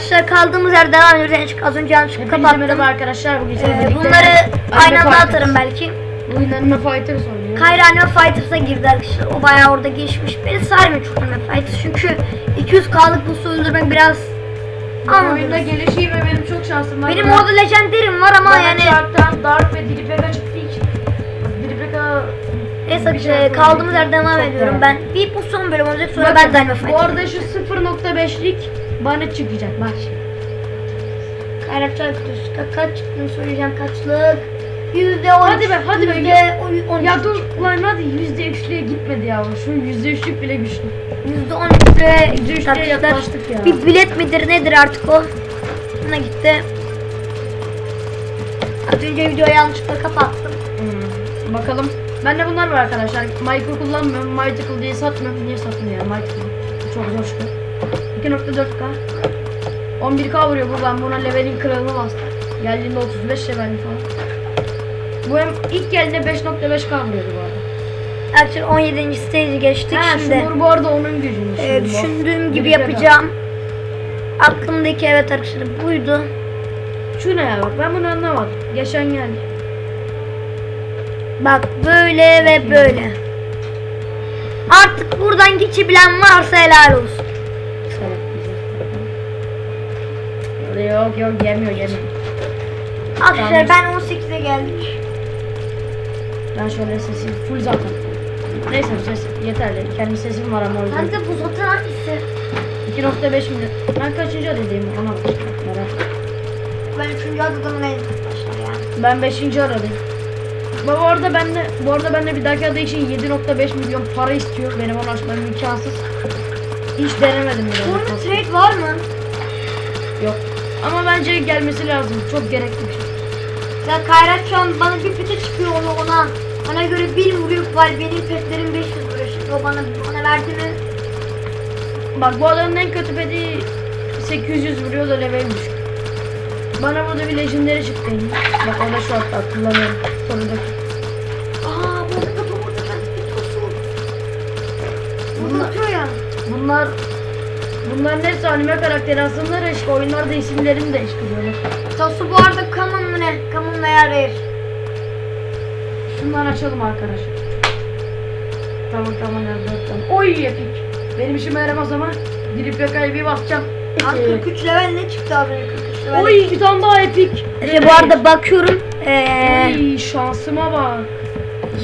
arkadaşlar kaldığımız yerde devam ediyoruz. Yani az önce yanlışlıkla Hepinize kapattım. merhaba arkadaşlar. Bugün sizlerle Ee, birlikte bunları aynı anda Fighters. atarım belki. Bugün Anime Fighters oynuyor. Kayra Anime Fighters'a girdi arkadaşlar. O bayağı orada geçmiş. Beni sarmıyor çok Anime Fighters. Çünkü 200k'lık bu öldürmek biraz Bu oyunda gelişeyim ve benim çok şansım var. Benim Bana- orada legendary'im var ama bana yani Shark'tan Dark ve Dripeka çıktığı için. Dripeka neyse bir şey kaldığımız yerden devam Çok ediyorum. Ben bir bu son bölüm olacak sonra ben de Anime Bu Fighters. arada şu 0.5'lik bana çıkacak. Bak şimdi. Çay kutusu ka- kaç çıktığını söyleyeceğim kaçlık. Yüzde on. Hadi be, hadi be. Yüzde on- Ya dur lan hadi %3'lüye gitmedi ya. Şu %3'lük bile güçlü. Yüzde on üçte Yüzde arkadaşlar. yaklaştık ya. Bir bilet midir nedir artık o? Buna gitti. Az önce videoyu yanlışlıkla kapattım. Hmm, Bakalım. Bende bunlar var arkadaşlar. Michael kullanmıyorum. Michael diye satmıyorum. Niye satmıyor ya Michael? Çok zor çıkıyor. 2.4K. 11K vuruyor bu. Ben buna levelin kralını bastım. Geldiğinde 35 levelli falan. Bu hem ilk geldiğinde 5.5K vuruyordu bu arada. Arkadaşlar 17. stage'i geçtik Ha, şimdi. Şunur bu arada onun gücüymüş. e, Şunur. düşündüğüm gibi Birlikte yapacağım. Aklımdaki evet arkadaşlar buydu. Şu ne ya bak ben bunu anlamadım. Geçen geldi. Bak böyle ve böyle. Artık buradan geçebilen varsa helal olsun. Yok yok yemiyor yemiyor. Arkadaşlar ben 18'e geldim. Ben şöyle sesim full zaten. Neyse bu ses yeterli. Kendi sesim var ama o yüzden. Hadi bu zaten hangisi? 2.5 milyon. Ben kaçıncı adedeyim ona bak. Merak. Ben 3. adadımın en arkadaşlar ya. Ben 5. aradayım. Bu arada ben de bu arada ben de bir dahaki adı için 7.5 milyon para istiyor. Benim onu açmam imkansız. Hiç denemedim bile. Bunun trade var mı? Yok. Ama bence gelmesi lazım. Çok gerekli bir şey. Ya Kayrat şu an bana bir pete çıkıyor onu ona. Ona göre bir vuruyor var benim petlerim 500 vuruyor. Şimdi o bana bana verdi mi? Bak bu adamın en kötü pedi 800 vuruyor da level düşük. Bana burada bir legendary çıktı. Bak o da şu hatta kullanıyorum. Sonundaki. Aa bu arada bu arada ben bir tosu. Bunlar Bunların hepsi anime karakteri aslında da işte oyunlarda isimlerini değiştiriyorlar. Tosu bu arada common mı ne? Common veya rare. Şundan açalım arkadaşlar. Tamam tamam ya dört tane. Oy epik. Benim işime yaramaz ama girip yakayı bir basacağım. Abi Ee, 43 level ne çıktı önce 43 level. Oy bir tane daha epik. İşte bu arada bakıyorum. Ee, Oy şansıma bak.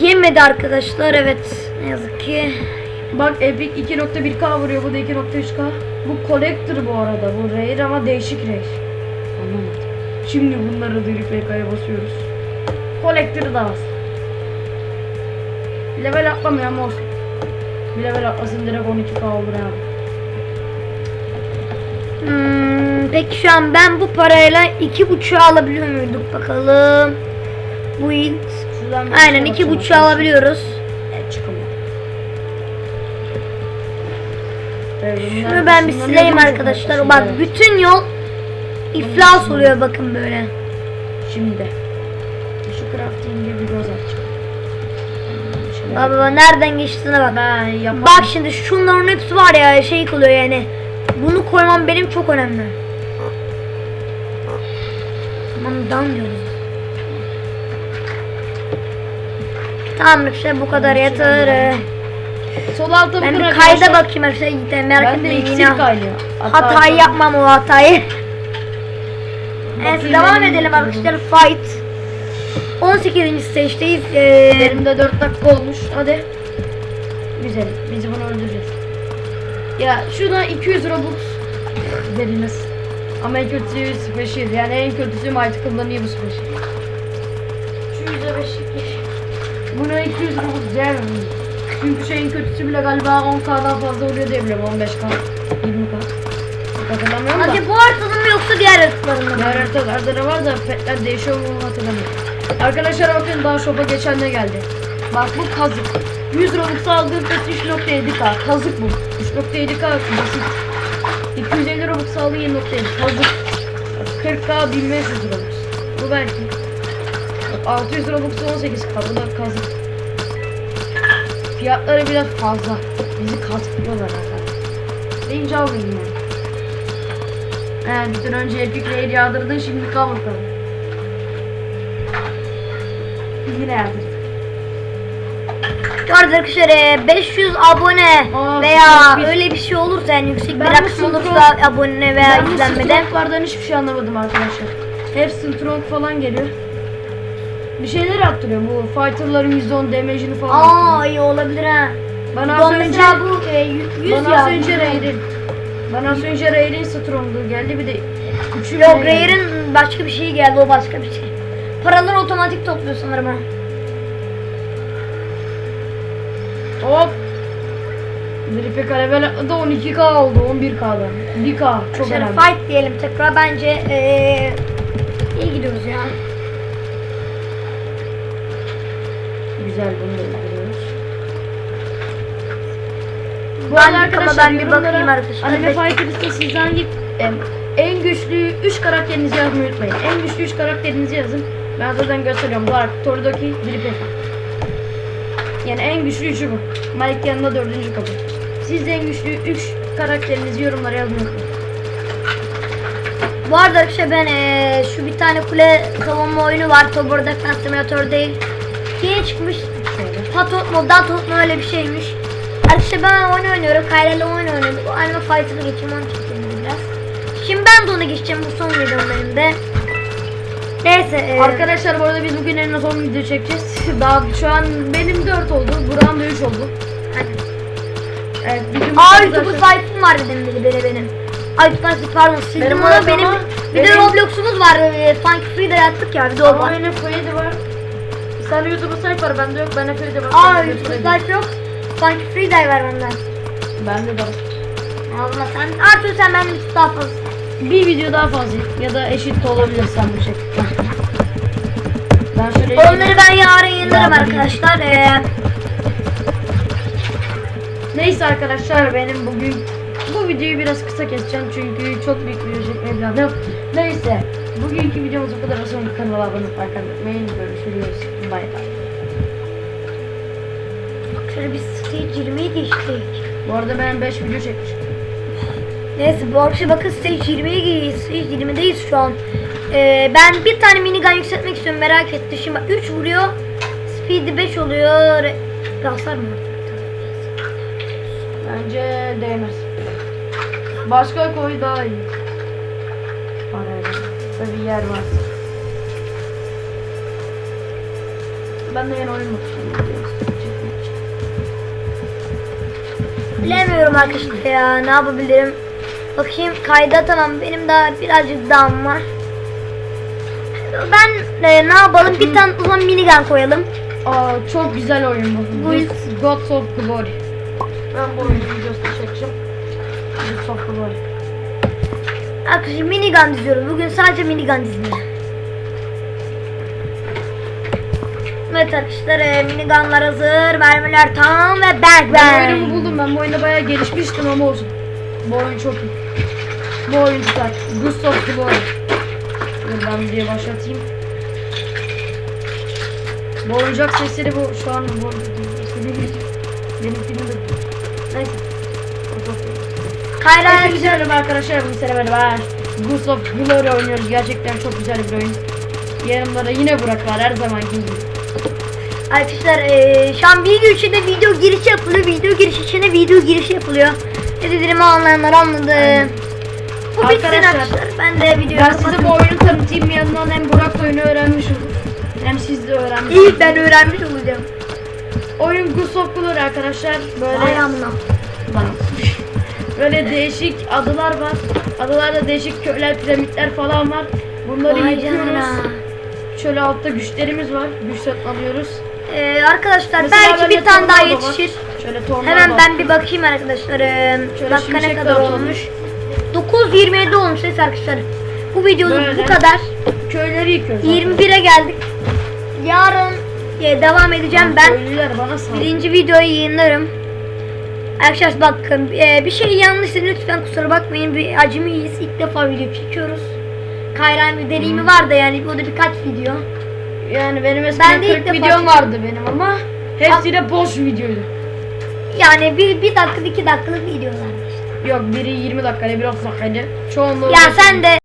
yemedi arkadaşlar evet. Ne yazık ki. Bak Epic 2.1K vuruyor bu da 2.3K. Bu collector bu arada bu rare ama değişik rare. Anlamadım. Şimdi bunları direkt PK'ya basıyoruz. Collector'ı da bas. Level atlamıyor ama olsun. Bir level atlasın direkt 12K olur abi. Hmm, peki şu an ben bu parayla iki buçuğu alabiliyor muyduk bakalım. Bu bir Aynen şeye iki buçuğu alabiliyoruz. Şunu ben bir sileyim arkadaşlar. Bak bütün yol iflas oluyor bakın böyle. Şimdi şu crafting'e bir göz açacağım. Baba baba nereden geçtiğine bak. Ben. Bak şimdi şunların hepsi var ya şey kılıyor yani. Bunu koymam benim çok önemli. Aman down diyoruz. Tamam işte bu kadar yeter. Sol altta Ben bir kayda bakayım arkadaşlar Ben de iksir kaynıyor. Hatayı arkadaşlar- yapmam o hatayı. Bakayım devam edelim de arkadaşlar fight. 18. stage'deyiz. Ee, Benim de 4 dakika olmuş. Hadi. Güzel. Biz bunu öldüreceğiz. Ya şuna 200 Robux veriniz. Ama en kötüsü special. Yani en kötüsü Mighty kullanıyor bu special. şu yüze beşlik. Buna 200 Robux vermem. Çünkü şeyin kötüsü bile galiba 10k'dan fazla oluyor diye biliyorum. 15k, 20k. Hatırlamıyorum da. Hadi bu haritada mı yoksa diğer haritalarında mı? Diğer haritalarda da var da petler değişiyor mu hatırlamıyorum. Arkadaşlar bakın daha shop'a geçen ne geldi. Bak bu kazık. 100 Robux aldığım pet 3.7k. Kazık bu. 3.7k basit. 250 Robux aldığım 7.7 kazık. Bak 40k 1500 Robux. Bu belki. Bak 600 Robux 18k bu da kazık. Fiyatları biraz fazla. Bizi kazıklıyorlar arkadaşlar. Deyince almayayım yani. He bir gün önce Epic Raid yağdırdın şimdi kal bakalım. Yine yağdırdın. Bu arada arkadaşlar e, 500 abone Aa, veya bir- öyle bir şey olursa yani yüksek bir Ben bu rakam olursa abone veya Ben bu izlenmede hiçbir şey anlamadım arkadaşlar. Hep Strong falan geliyor. Bir şeyler arttırıyor bu fighterların %10 damage'ini falan. Aa iyi olabilir ha. Bana az önce mesela bu e, 100 bana ya. az önce Raid'in bana az önce Raid'in Strong'u geldi bir de üçü Yok? Rayer'in başka bir şeyi geldi o başka bir şey. Paraları otomatik topluyor sanırım ha. Hop. Gripeka level atladı 12k oldu 11k'dan. 1k çok Arkadaşlar önemli. fight diyelim tekrar bence e, iyi gidiyoruz ya. Güzel bunu öldürüyoruz. Bu Ben arkadaşlar kafadan bir bakayım arkadaşlar. Anime. Fighter'da siz hangi em, en güçlü 3 karakterinizi yazmayı unutmayın. En güçlü 3 karakterinizi yazın. Ben zaten gösteriyorum. Dark, Toridoki, Gripeka. Yani en güçlü üçü bu. Mike yanında dördüncü kapı. Siz de en güçlü 3 karakterinizi yorumlara yazmayı unutmayın. Bu arada arkadaşlar ben e, şu bir tane kule savunma oyunu var. Tower Defense Simulator değil. Yeni çıkmış. Patot mu, Datot mu öyle bir şeymiş. Arkadaşlar ben oyun oynuyorum. Kayra ile oyun oynuyorum. Bu Anime Fighter'a geçeyim onu çekeyim biraz. Şimdi ben de ona geçeceğim. Bu son videom benim de. Neyse. E, Arkadaşlar bu arada biz bugün en 10 video çekeceğiz. Daha şu an benim 4 oldu. Burak'ın da 3 oldu. Evet, bizim Aa YouTube sayfam var benim biri biri benim. Ay YouTube pardon sildim Benim onu benim. ama Bir de benim- Roblox'umuz var. E, Funky Free'de yaptık ya bir de o var. benim Freddy var. Sen YouTube'a sayfa var, bende yok. Bende Freddy var. Aa Sende YouTube Freddy. sayfa yok. Funky Free'de var benden. Bende de var. Allah sen Arthur sen bir daha fazla. Bir video daha fazla ya da eşit de olabilir sen bu şekilde. Ben şöyle Onları ben yarın yayınlarım Ben- arkadaşlar. Ee, Neyse arkadaşlar benim bugün bu videoyu biraz kısa keseceğim çünkü çok büyük video çekmeye planım. Neyse bugünkü videomuz bu kadar olsun. Kanala abone olmayı unutmayın. Görüşürüz. Bay bay. şöyle bir stage 20'yi geçtik. Bu arada ben 5 video çekmişim. Neyse bu akşam bakın stage 20'ye gidiyoruz. Stage 20'deyiz şu an. Ee, ben bir tane minigun yükseltmek istiyorum merak ettim. Şimdi 3 vuruyor. Speed'i 5 oluyor. Hasar mı? Bence değmez. Başka koy daha iyi. Parayla. Tabii yer var. Ben de yeni oyun. Bilemiyorum arkadaşlar ya ne yapabilirim. Bakayım kayda tamam benim daha birazcık dağım var. Ben e, ne yapalım bir tane o zaman minigun koyalım. Aa çok güzel oyun bu. Bu- Gods of Glory. Ben bu oyunu videosunu çekeceğim. Gods of Glory. Arkadaşlar minigun diziyoruz. Bugün sadece minigun dizimi. Evet arkadaşlar e, minigunlar hazır. Mermiler tam ve bang Ben oyunumu bang. buldum. Ben bu oyunda bayağı gelişmiştim ama olsun. Bu oyun çok iyi. Bu oyun güzel. Gods of Glory. Dur ben diye başlatayım. Bu oyuncak sesleri bu şu an bu benimkini de neyse. Gods of Glory. Kayra Hepinize merhaba arkadaşlar. Bu sene merhaba. Goose of Glory oynuyoruz. Gerçekten çok güzel bir oyun. Yanımda da yine Burak var her zamanki gibi. Arkadaşlar e, şu an video içinde video girişi yapılıyor. Video girişi içinde video girişi yapılıyor. Ne dediğimi anlayanlar anladı. Aynen. Bu bitsin Arkadaşlar, arkadaşlar. Ben de videoyu Ben size bu oyunu tanıtayım yanından hem Burak da oyunu öğrenmiş olur. Hem siz de öğrenmiş İyi ben öğrenmiş olacağım. Oyun Goose of Glory arkadaşlar. Böyle Ayağımla. Böyle değişik adılar var. Adılarda değişik köyler, piramitler falan var. Bunları Vay yıkıyoruz. canına. Şöyle altta güçlerimiz var. Güç satın alıyoruz. Ee, arkadaşlar Mesela belki bir tane daha tornado var. yetişir. Şöyle tornado Hemen var. ben bir bakayım arkadaşlar. Ee, Şöyle dakika ne kadar olmuş? 9.27 olmuş neyse arkadaşlar. Bu videoluk Böyle. bu kadar. Köyleri yıkıyoruz. 21'e geldik. Yarın e, devam edeceğim ben. Köylüler bana saldırıyor. Birinci videoyu yayınlarım. Arkadaşlar bakın e, bir şey yanlışsa lütfen kusura bakmayın. Bir acemiyiz. İlk defa video çekiyoruz. Kayra'nın bir deneyimi var da yani o da birkaç video. Yani benim eskiden Ben de ilk 40 defa videom çekiyorum. vardı benim ama hepsi de boş videoydu. Yani bir, bir dakika iki dakikalık videolar işte. Yok biri 20 dakikaydı biri 30 dakikaydı. Çoğunluğu Ya sen de